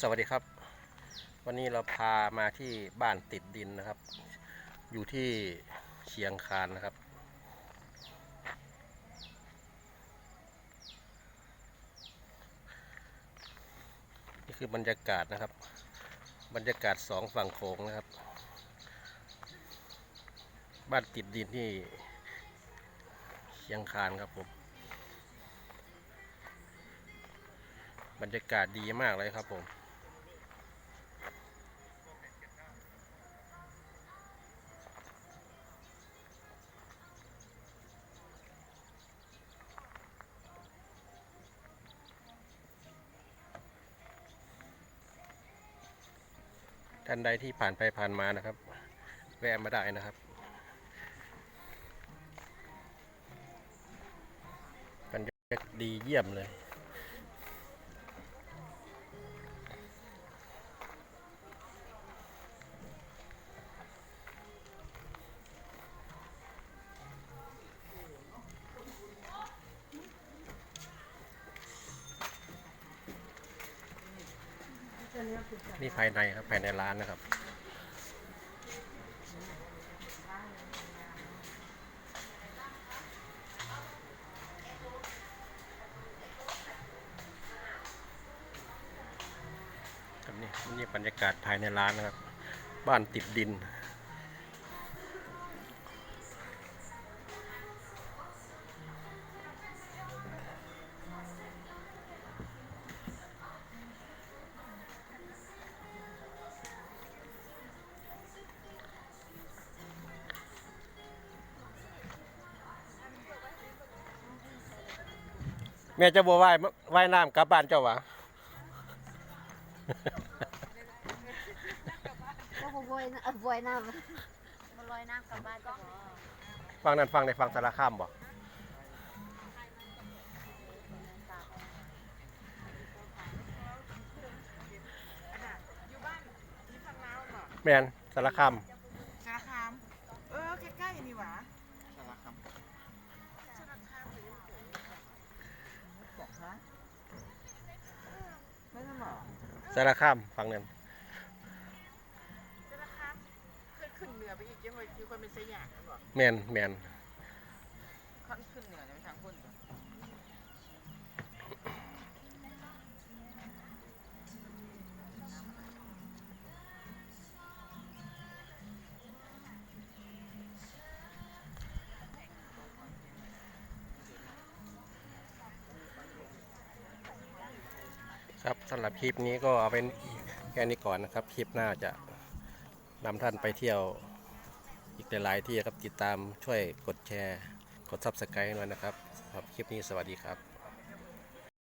สวัสดีครับ วันนี้เราพามาที่บ้านติดดินนะครับ อยู่ที่เชียงคานนะครับ นี่คือบรรยากาศนะครับ บรรยากาศสองฝั่งโขงนะครับ บ้านติดดินที่เชียงคานครับผมบรรยากาศดีมากเลยครับผมานใดที่ผ่านไปผ่านมานะครับ แวะมาได้นะครับบรรยากาศดีเยี่ยมเลย นี่ภายในครับภายในร้านนะครับ นี่นี่บรรยากาศภายในร้านนะครับ บ้านติดดิน แม่จะบัวว่ายว่ายน้ำกลับบ้านเจ้าวะก็บวยนะบวยน้มาลอยน้ำกลับบ้านก็ฟังนั่นฟังในฟังสารคามบอกแมนสารคามสารคาม เออใกล้ๆนี่หว่า เป็นสยามบอกแมนแมน ครับสำหรับคลิปนี้ก็เอาเป็นแค่นี้ก่อนนะครับ คลิปหน้าจะนำท่านไปเที่ยวอีกหลายที่ครับติดตามช่วยกดแชร์ กดซับสไครต์หน่อยนะครับสำหรับคลิปนี้สวัสดีครับ